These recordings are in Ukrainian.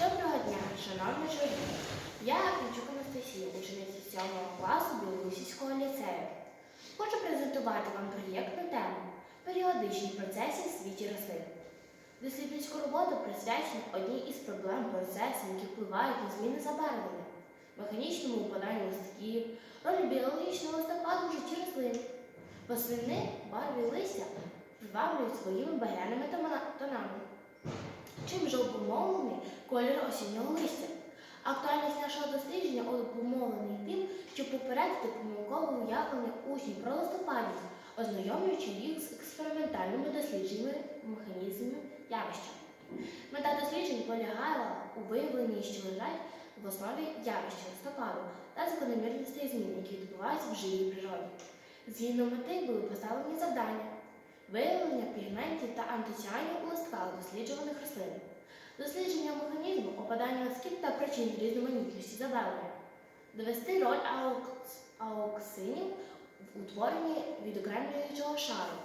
Доброго дня, шановні журі. Я Ключук Анастасія, учениця 7 класу Білорусівського ліцею. Хочу презентувати вам проєктну тему Періодичні процеси в світі рослин. Дослідницьку роботу присвячено одній із проблем процесів, які впливають на зміни забарвлення, механічному упаданню листків, ролі біологічного листопаду в житті рослин. Восени барві листя приваблюють своїми багряними тонами. Чим же обумовлений колір осіннього листя? Актуальність нашого дослідження обумовлений тим, щоб попередити помилкове уявлення учнів про листопадів, ознайомлюючи їх з експериментальними дослідженнями механізмів явища. Мета досліджень полягала у виявленні, що лежать в основі явища листопаду та закономірностей змін, які відбуваються в живій природі. Згідно мети були поставлені завдання виявлення пігментів та антоціанів у листках досліджуваних рослин, дослідження механізму опадання листків та причин різноманітності забарвлення, довести роль ауксинів в утворенні відокремлюючого шару.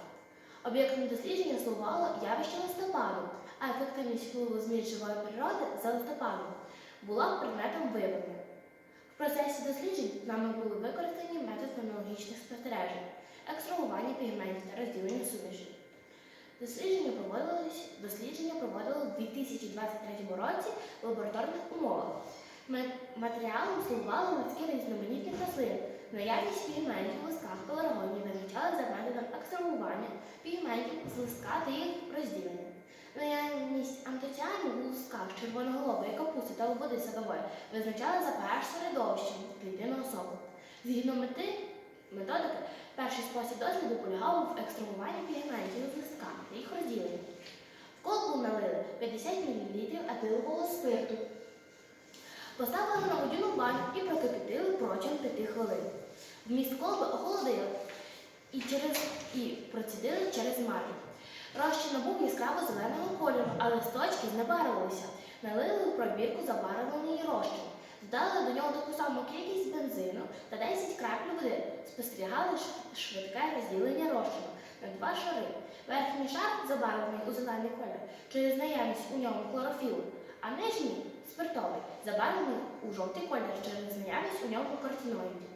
Об'єктом дослідження слугувало явище листопаду, а ефективність впливу змін живої природи за листопадом була предметом виявлення. В процесі досліджень нами були використані метод фенологічних спостережень, екстрагування пігментів та розділення суміші. Дослідження проводилось, дослідження проводилось у 2023 році в лабораторних умовах. Матеріалом слугували листки різноманітних рослин. Наявність пігментів в листках пеларгонії визначали за методом екстрагування пігментів з листка та їх розділення. Наявність антоціанів у листках червоноголової капусти та води садової визначали за pH середовищем клітинного соку. Згідно мети методики, перший спосіб досліду полягав в екстрагуванні пігментів з листка та їх розділенні. В колбу налили 50 мл етилового спирту, поставили на водяну баню і прокипятили протягом 5 хвилин. Вміст колби охолодили і, через, і процідили через марлю. Розчин набув яскраво зеленого кольору, а листочки знебарвилися. Налили в пробірку забарвлений розчин. Додали до нього таку саму кількість бензину та 10 крапель води. Спостерігали швидке розділення розчину на два шари. Верхній шар забарвлений у зелений колір через наявність у ньому хлорофілу, а нижній спиртовий забарвлений у жовтий колір через наявність у ньому картиноїдів.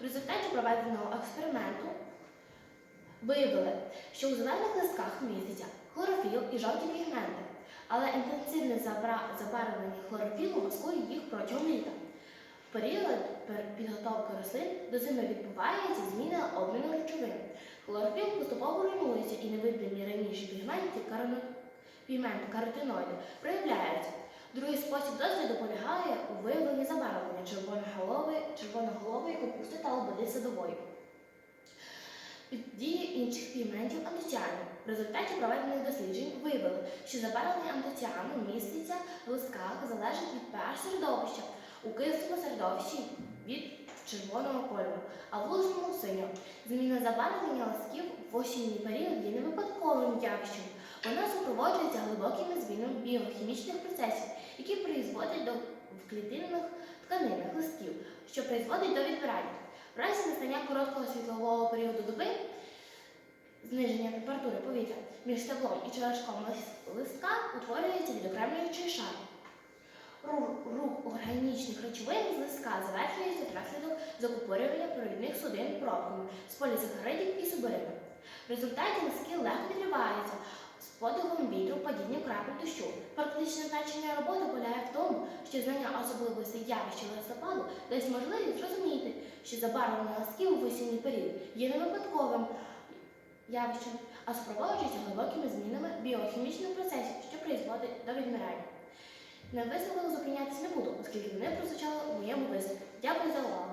В результаті проведеного експерименту виявили, що у зелених листках містяться хлорофіл і жовті пігменти, але інтенсивне забарвлення хлорофілу маскує їх протягом літа. В період підготовки рослин до зими відбувається зміна обміну речовин. Хлорофіл поступово руйнується і невидимі раніше пігменти, кароно- пігменти проявляються. Другий спосіб досліду полягає у виявленні забарвлення червоноголової, червоноголової капусти та лободи садової під дією інших пігментів антоціанів. В результаті проведених досліджень виявили, що забарвлення антоціану міститься в листках залежить від pH середовища, у кислому середовищі від червоного кольору, а в лужному синього. Зміна забарвлення листків в осінній період є не випадковим явищем. Вона супроводжується глибокими змінами біохімічних процесів, які призводять до клітинних тканинах листків, що призводить до відбирання. В разі настання короткого світлового періоду доби зниження температури повітря між стеблом і черешком листка утворюється відокремлюючий шар. Рух, органічних речовин з листка завершується внаслідок закупорювання провідних судин пробками з полісахаридів і субарину. В результаті листки легко відриваються з подихом вітру, падінням крапель дощу. Практичне значення роботи полягає в тому, що знання особливостей явища листопаду дасть можливість зрозуміти, що забарвлення листків у осінній період є не випадковим явищем, а супроводжується глибокими змінами біохімічних процесів, що призводить до відмирання. На висновок зупинятися не буду, оскільки вони прозвучали у моєму виступі. Дякую за увагу.